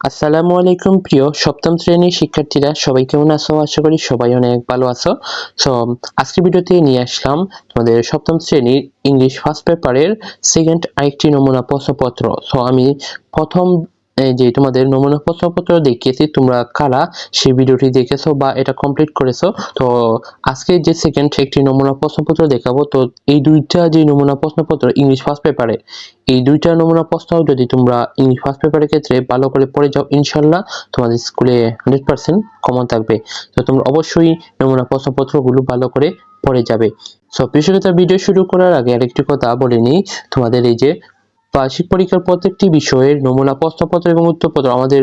আসসালামু আলাইকুম, প্রিয় সপ্তম শ্রেণির শিক্ষার্থীরা, সবাই কেমন আছো? আশা করি সবাই অনেক ভালো আছো। সো আজকের ভিডিওতে নিয়ে আসলাম তোমাদের সপ্তম শ্রেণির ইংলিশ ফার্স্ট পেপারের সেকেন্ড আরেকটি নমুনা প্রশ্নপত্র। সো আমি প্রথম যে তোমাদের নমুনা প্রশ্নপত্র দেখিয়েছি, তোমরা কারা সেই ভিডিওটি দেখেছ বা এটা কমপ্লিট করেছ? তো আজকে যে সেকেন্ড একটি নমুনা প্রশ্নপত্র দেখাবো, তো এই দুইটা যে নমুনা প্রশ্নপত্র ইংলিশ ফার্স্ট পেপারে এই দুইটা নমুনা প্রশ্ন যদি তোমরা ইংলিশ ফার্স্ট পেপারের ক্ষেত্রে ভালো করে পড়ে যাও ইনশাল্লাহ তোমাদের স্কুলে হান্ড্রেড পার্সেন্ট কমন থাকবে। তো তোমরা অবশ্যই নমুনা প্রশ্নপত্রগুলো ভালো করে পড়ে যাবে। সো কৃষকতা ভিডিও শুরু করার আগে আরেকটি কথা বলে নিই। তোমাদের এই যে বার্ষিক পরীক্ষার প্রত্যেকটি বিষয়ের নমুনা, প্রশ্নপত্র এবং উত্তরপত্র আমাদের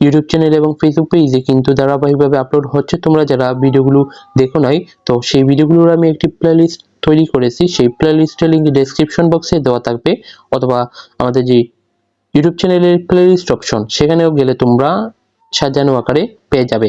ইউটিউব চ্যানেল এবং ফেসবুক পেজে কিন্তু ধারাবাহিকভাবে আপলোড হচ্ছে। তোমরা যারা ভিডিওগুলো দেখো নাই, তো সেই ভিডিওগুলোর আমি একটি প্লেলিস্ট তৈরি করেছি। সেই প্লেলিস্টের লিঙ্ক ডেসক্রিপশন বক্সে দেওয়া থাকবে অথবা আমাদের যে ইউটিউব চ্যানেলের প্লেলিস্ট অপশন সেখানেও গেলে তোমরা সাজানো আকারে পেয়ে যাবে।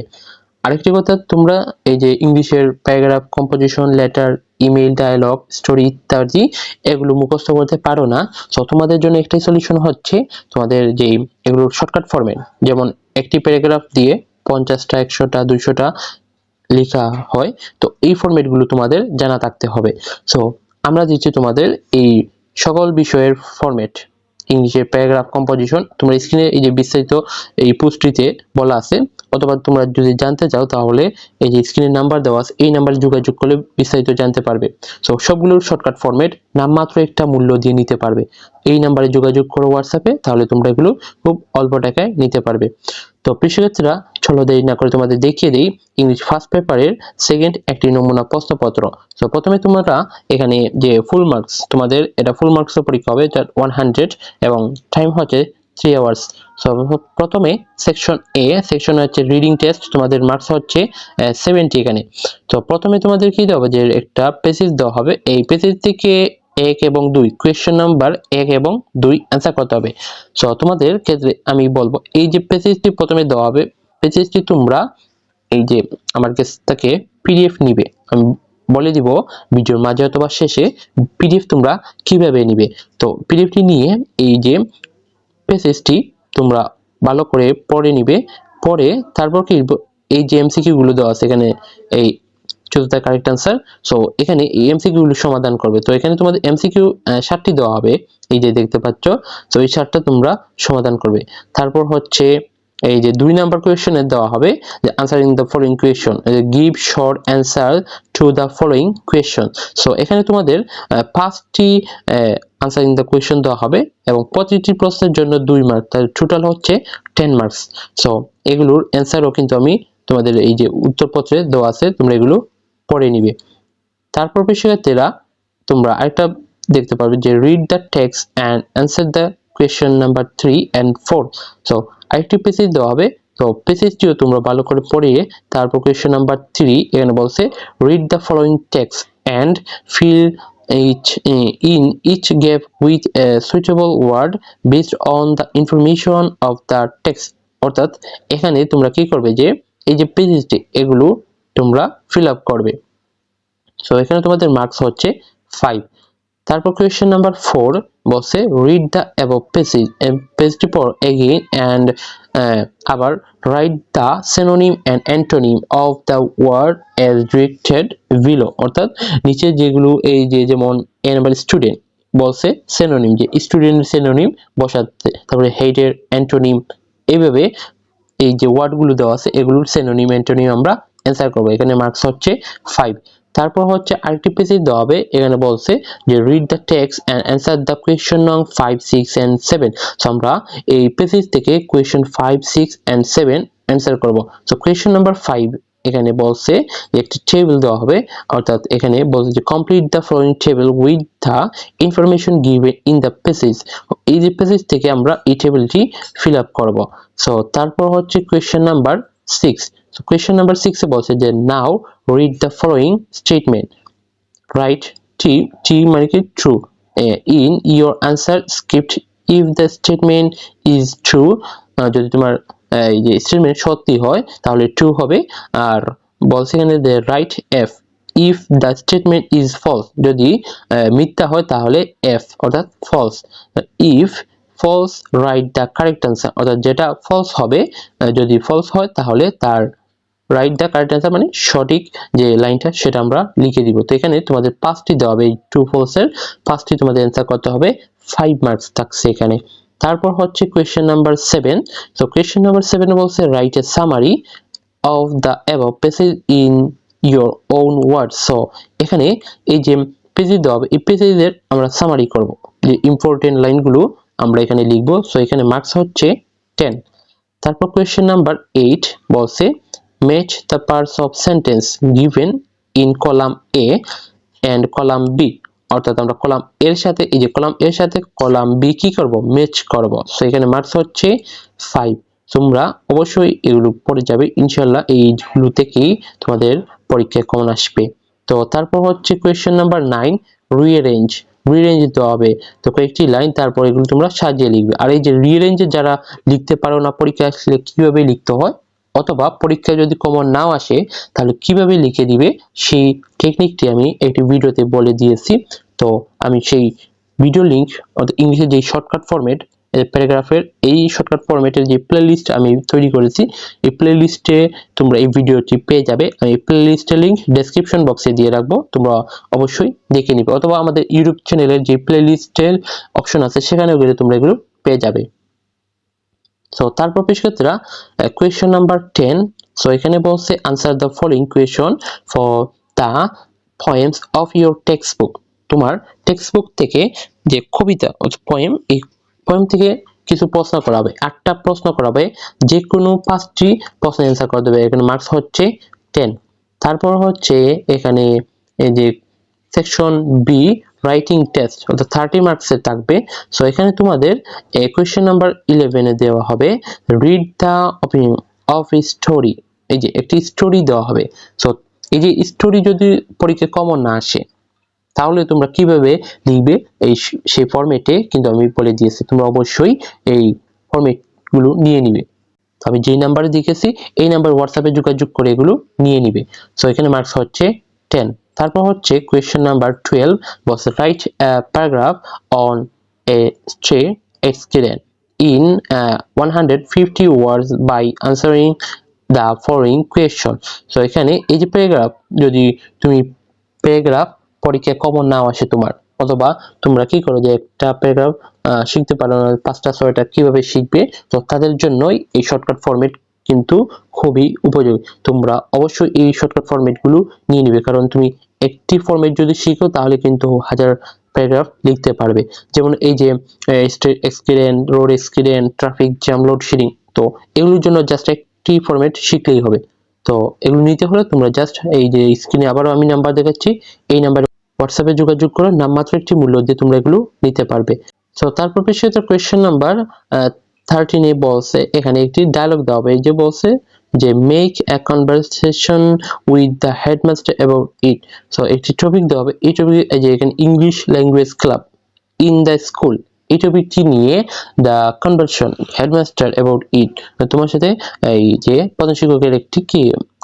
আরেকটি কথা, তোমরা এই যে ইংলিশের paragraph composition letter email dialogue story ইত্যাদি এগুলো মুখস্থ করতে পারো না। তো তোমাদের জন্য একটাই সলিউশন হচ্ছে তোমাদের যে এগুলোর শর্টকাট ফরম্যাট যেমন একটি প্যারাগ্রাফ দিয়ে পঞ্চাশটা, একশোটা, দুইশোটা লেখা হয়, তো এই ফরম্যাটগুলো তোমাদের জানা থাকতে হবে। সো আমরা দিচ্ছি তোমাদের এই সকল বিষয়ের ফরম্যাট ইংলিশের প্যারাগ্রাফ কম্পোজিশন তোমরা স্ক্রিনে এই যে বিস্তারিত এই পোস্টটিতে বলা আছে অথবা তোমরা যদি জানতে চাও, তাহলে এই যে স্ক্রিনের নাম্বার দেওয়া আছে, এই নাম্বারে যোগাযোগ করলে বিস্তারিত জানতে পারবে। সো সবগুলোর শর্টকাট ফরম্যাট নামমাত্র একটা মূল্য দিয়ে নিতে পারবে। এই নাম্বারে যোগাযোগ করো হোয়াটসঅ্যাপে তাহলে তোমরা এগুলো খুব অল্প টাকায় নিতে পারবে। তো, কৃষিক্ষেত্রা, চলো দেরি না করে তোমাদের দেখিয়ে দিই ইংলিশ ফার্স্ট পেপারের সেকেন্ড একটি নমুনা প্রশ্নপত্র। তো প্রথমে তোমরা এখানে যে ফুল মার্কস তোমাদের এটা ফুল মার্কসের পরীক্ষা হবে ওয়ান হান্ড্রেড এবং টাইম হচ্ছে থ্রি আওয়ার্স সো প্রথমে সেকশন এ সেকশন হচ্ছে রিডিং টেস্ট তোমাদের মার্কস হচ্ছে সেভেন্টি এখানে। তো প্রথমে তোমাদের কি দেওয়া হবে? যে একটা পেসিস দেওয়া হবে। এই পেসিস থেকে এক এবং দুই কোয়েশ্চেন নাম্বার এক এবং দুই অ্যান্সার করতে হবে। সো তোমাদের ক্ষেত্রে আমি বলব, এই যে পেসিসটি প্রথমে দেওয়া হবে পেসিসটি তোমরা এই যে আমার কাছ পিডিএফ নিবে। আমি বলে দিব ভিডিওর মাঝে অথবা শেষে পিডিএফ তোমরা কীভাবে নিবে। তো পিডিএফটি নিয়ে এই যে পেসেজটি তোমরা ভালো করে পড়ে নিবে। পরে তারপর কি, এই যে এমসিকিউগুলো দেওয়া আছে, এখানে এই চতুর্থ কারেক্ট আনসার সো এখানে এই এমসিকিউগুলো সমাধান করবে। তো এখানে তোমাদের এমসিকিউ ষাটটি দেওয়া হবে, এই যে দেখতে পাচ্ছ তো এই ষাটটা তোমরা সমাধান করবে। তারপর হচ্ছে এই যে দুই নাম্বার কোয়েশ্চেনে দেওয়া হবে যে answering the following question give short answer to the following question so এখানে তোমাদের পাঁচটি আনসারিং দ্য কোয়েশ্চন দেওয়া হবে এবং প্রতিটি প্রশ্নের জন্য দুই মার্ক তাহলে টোটাল হচ্ছে টেন মার্কস সো এগুলোর অ্যান্সারও কিন্তু আমি তোমাদের এই যে উত্তরপত্রে দেওয়া আছে, তোমরা এগুলো পড়ে নিবে। তারপর শিক্ষার্থীরা তোমরা আরেকটা দেখতে পারবে যে read the text and answer the question number three and four so আরেকটি পেসেজ দেওয়া হবে। তো পেসেজটিও তোমরা ভালো করে পড়িয়ে তারপর কোয়েশ্চেন নাম্বার থ্রি এখানে বলছে read the following text and fill each in each gap with a suitable word based on the information of the অর্থাৎ এখানে তোমরা কি করবে যে, এই যে পেজেসটি এগুলো তোমরা ফিল আপ করবে। সো এখানে তোমাদের মার্কস হচ্ছে ফাইভ তারপর কোয়েশ্চেন নাম্বার ফোর বলছে রিড দ্য অ্যাবভ পেজেস পেজটি পর এগেইন অ্যান্ড আবার write the synonym and antonym of the word as directed below অর্থাৎ নিচে যেগুলো এই যে যেমন এ স্টুডেন্ট বলছে সেনোনিম যে স্টুডেন্টের সেনোনিম বসাতে, তারপরে হেডের অ্যান্টোনিম এইভাবে এই যে ওয়ার্ডগুলো দেওয়া আছে, এগুলোর সেনোনিম অ্যান্টোনিম আমরা অ্যান্সার করব। এখানে মার্কস হচ্ছে ফাইভ তারপর হচ্ছে আরেকটি পেজে দেওয়া হবে, এখানে বলছে যে read the text and answer the question নং five six and seven so আমরা এই পেজেস থেকে question five six and seven answer করব। সো কোয়েশ্চন নাম্বার ফাইভ এখানে বলছে যে একটি টেবিল দেওয়া হবে, অর্থাৎ এখানে বলছে যে complete the following table with the information given in the passage এই যে পেসেজ থেকে আমরা এই টেবিলটি ফিল আপ করব। সো তারপর হচ্ছে question number six so question number সিক্সে বলছে যে now read the following statement write T T মানে কি? True in your answer script if the statement is true যদি তোমার এই যে স্টেটমেন্ট সত্যি হয়, তাহলে ট্রু হবে। আর বলছে এখানে যে write F if the statement is false যদি মিথ্যা হয়, তাহলে এফ অর্থাৎ false if false write the correct answer অর্থাৎ যেটা ফলস হবে যদি ফলস হয়, তাহলে তার রাইট দ্য কারেক্ট অ্যান্সার মানে সঠিক যে লাইনটা সেটা আমরা লিখে দিব। তো এখানে তোমাদের পাঁচটি দেওয়া হবে, এই টু ফলসের পাঁচটি তোমাদের অ্যান্সার করতে হবে ফাইভ মার্কস থাকছে এখানে। তারপর হচ্ছে কোয়েশ্চেন নাম্বার সেভেন তো কোয়েশ্চেন নাম্বার সেভেন বলছে write a summary of the above passage in your own word so এখানে এই যে পেজে দেওয়া হবে, এই পেজের আমরা সামারি করব। যে ইম্পর্টেন্ট লাইনগুলো আমরা এখানে লিখব। সো এখানে মার্কস হচ্ছে টেন তারপর কোয়েশ্চেন নাম্বার এইট বলছে match the parts of sentence given in column A and column B অর্থাৎ আমরা কলাম এর সাথে, এই যে কলাম এর সাথে কলাম বি কি করব? ম্যাচ করব। সো এখানে মার্কস হচ্ছে ফাইভ তোমরা অবশ্যই এগুলো পড়ে যাবে। ইনশাল্লাহ এইগুলো থেকেই তোমাদের পরীক্ষায় কমন আসবে। তো, তারপর হচ্ছে question number nine rearrange rearrange দিতে হবে। তো, কয়েকটি লাইন তারপর এগুলো তোমরা সাজিয়ে লিখবে। আর এই যে রিঅ্যারেঞ্জে যারা লিখতে পারো না পরীক্ষায়, আসলে কীভাবে লিখতে হয়? অথবা পরীক্ষায় যদি কমন নাও আসে, তাহলে কীভাবে লিখে দিবে? সেই টেকনিকটি আমি একটি ভিডিওতে বলে দিয়েছি। তো আমি সেই ভিডিও লিংক অর্থাৎ ইংলিশের যে শর্টকাট ফরম্যাট প্যারাগ্রাফের এই শর্টকাট ফরম্যাটের যে প্লেলিস্ট আমি তৈরি করেছি, এই প্লেলিস্টে তোমরা এই ভিডিওটি পেয়ে যাবে। আমি প্লেলিস্টের লিংক ডেসক্রিপশন বক্সে দিয়ে রাখব। তোমরা অবশ্যই দেখে নিবে। অথবা আমাদের ইউটিউব চ্যানেলের যে প্লেলিস্টের অপশন আছে, সেখানেও গেলে তোমরা এগুলো পেয়ে যাবে। সো তারপর শিক্ষার্থীরা কোয়েশ্চন নাম্বার টেন সো এখানে বলছে answer the following question for the poems of your textbook তোমার টেক্সট বুক থেকে যে কবিতা পয়েম এই পয়েম থেকে কিছু প্রশ্ন করা হবে আটটা প্রশ্ন করা হবে যে কোনো পাঁচটি প্রশ্ন অ্যান্সার করে দেবে। এখানে মার্কস হচ্ছে টেন তারপর হচ্ছে এখানে এই যে সেকশন বি রাইটিং টেস্ট অর্থাৎ থার্টি মার্কসের থাকবে। সো এখানে তোমাদের কোয়েশ্চেন নাম্বার ইলেভেনে দেওয়া হবে। Read the opinion of story এই যে, একটি স্টোরি দেওয়া হবে। সো এই যে স্টোরি যদি পরীক্ষায় কমন না আসে, তাহলে তোমরা কীভাবে লিখবে? এই সেই ফরম্যাটে কিন্তু আমি বলে দিয়েছি, তোমরা অবশ্যই এই ফরম্যাটগুলো নিয়ে নিবে। আমি যেই নাম্বারে দেখেছি, এই নাম্বার হোয়াটসঅ্যাপে যোগাযোগ করে এগুলো নিয়ে নিবে। সো এখানে মার্কস হচ্ছে টেন তারপর হচ্ছে কোয়েশ্চেন নাম্বার টুয়েলভ বলছে write paragraph on a street accident in one hundred fifty words by answering the following question so এখানে এই যে প্যারাগ্রাফ যদি তুমি প্যারাগ্রাফ পরীক্ষায় কমন নাও আসে তোমার, অথবা তোমরা কি করো যে একটা প্যারাগ্রাফ শিখতে পারো না, পাঁচটা, ছয়টা কীভাবে শিখবে, তো তাদের জন্যই এই শর্টকাট ফরম্যাট কিন্তু খুবই উপযোগী। তোমরা অবশ্যই এই শর্টকাট ফরম্যাটগুলো নিয়ে নিবে, কারণ তুমি একটি ফরম্যাট যদি শিখো, তাহলে কিন্তু হাজার প্যারাগ্রাফ লিখতে পারবে। যেমন এই যে street accident road accident traffic jam load shedding তো এগুলোর জন্য জাস্ট একটি ফরম্যাট শিখলেই হবে। তো এগুলো নিতে হলে তোমরা জাস্ট এই যে স্ক্রিনে আবারও আমি নাম্বার দেখাচ্ছি, এই নাম্বারে হোয়াটসঅ্যাপে যোগাযোগ করে, নামমাত্র একটি মূল্য দিয়ে তোমরা এগুলো নিতে পারবে। সো তারপর পেশিত কোয়েশ্চেন নাম্বার থার্টিনে বলছে, এখানে একটি ডায়লগ দেওয়া হবে যে বলছে যে make a conversation with the headmaster about it so একটি টপিক দেওয়া হবে, এই টপিক যে এখানে English language club in the school এই টপিকটি নিয়ে the conversation headmaster about it তোমার সাথে এই যে প্রধান শিক্ষকের একটি কি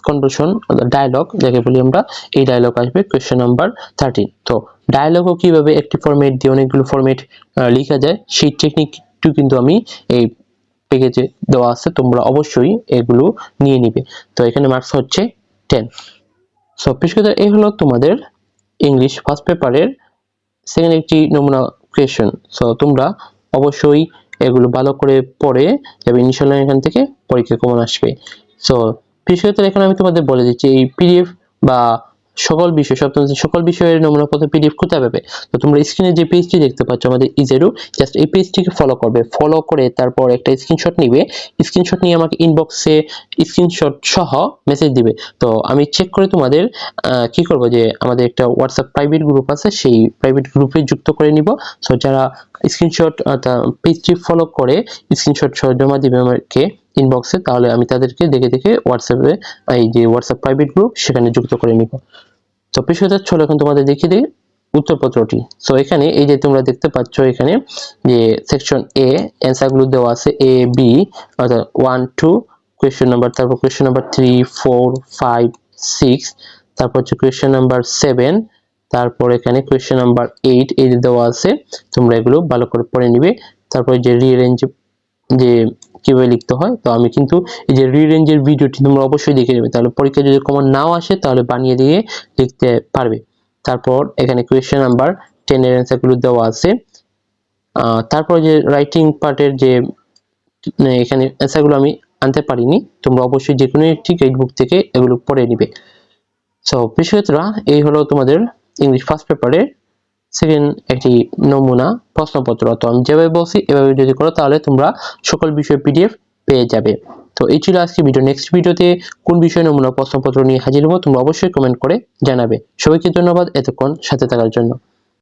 কনভারসন ডায়লগ যাকে বলি আমরা, এই ডায়লগ আসবে কোয়েশ্চেন নাম্বার থার্টিন তো ডায়লগও কীভাবে একটি ফরম্যাট দিয়ে অনেকগুলো ফরম্যাট লেখা যায়, সেই টেকনিকটু কিন্তু আমি এই পেজে দেওয়া আছে, তোমরা অবশ্যই এগুলো নিয়ে নিবে। তো এখানে মার্কস হচ্ছে টেন সো পেশকার এই হলো তোমাদের ইংলিশ ফার্স্ট পেপারের সেকেন্ড একটি নমুনা কোয়েশন সো তোমরা অবশ্যই এগুলো ভালো করে পড়ে যাবে ইনশাল্লাহ এখান থেকে পরীক্ষা কমন আসবে। সো বিশেষত এখানে আমি তোমাদের বলে দিচ্ছি, এই পিডিএফ বা সকল বিষয় সপ্তম সকল বিষয়ের নমুনা পত্র পিডিএফ কোথায় পাবে তো তোমরা স্ক্রিনে যে পেজটি দেখতে পাচ্ছ আমাদের ইজেরু জাস্ট এই পেজটিকে ফলো করবে। ফলো করে তারপর একটা স্ক্রিনশট নিবে। স্ক্রিনশট নিয়ে আমাকে ইনবক্সে স্ক্রিনশট সহ মেসেজ দিবে। তো আমি চেক করে তোমাদের কি করব যে আমাদের একটা হোয়াটসঅ্যাপ প্রাইভেট গ্রুপ আছে, সেই প্রাইভেট গ্রুপে যুক্ত করে নিব। সো যারা স্ক্রিনশট পেজটি ফলো করে স্ক্রিনশট সহ জমা দিবে আমাকে ইনবক্সে তাহলে আমি তাদেরকে দেখে দেখে হোয়াটসঅ্যাপে এই যে হোয়াটসঅ্যাপ প্রাইভেট গ্রুপ সেখানে যুক্ত করে নিব। তো বিষয়টা চলো এখন তোমাদের দেখিয়ে দিই উত্তরপত্রটি। সো এখানে এই যে তোমরা দেখতে পাচ্ছ এখানে যে সেকশন এ অ্যান্সারগুলো দেওয়া আছে এ বি অর্থাৎ ওয়ান টু কোয়েশ্চেন নাম্বার তারপর question number three four five six তারপর হচ্ছে কোয়েশ্চেন নাম্বার সেভেন তারপর এখানে কোয়েশ্চেন নাম্বার এইট এই যে দেওয়া আছে, তোমরা এগুলো ভালো করে পড়ে নিবে। তারপর যে রিঅ্যারেঞ্জ যে কীভাবে লিখতে হয়, তো আমি কিন্তু এই যে রিরেঞ্জের ভিডিওটি তোমরা অবশ্যই দেখে নেবে। তাহলে পরীক্ষা যদি কমন নাও আসে, তাহলে বানিয়ে দিয়ে লিখতে পারবে। তারপর এখানে কোয়েশ্চেন নাম্বার টেনের অ্যান্সারগুলো দেওয়া আছে। তারপর যে রাইটিং পার্টের যে মানে এখানে অ্যান্সারগুলো আমি আনতে পারিনি, তোমরা অবশ্যই যে কোনো একটি গাইড বুক থেকে এগুলো পড়ে নিবে। সো বিষয়তরা এই হলো তোমাদের ইংলিশ ফার্স্ট পেপারের সেকেন্ড একটি নমুনা প্রশ্নপত্র তো আমি যেভাবে বলছি, এভাবে যদি করো তাহলে তোমরা সকল বিষয় পিডিএফ পেয়ে যাবে। তো এই ছিল আজকে ভিডিও নেক্সট ভিডিওতে কোন বিষয় নমুনা প্রশ্নপত্র নিয়ে হাজির হব তোমরা অবশ্যই কমেন্ট করে জানাবে। সবাইকে ধন্যবাদ এতক্ষণ সাথে থাকার জন্য।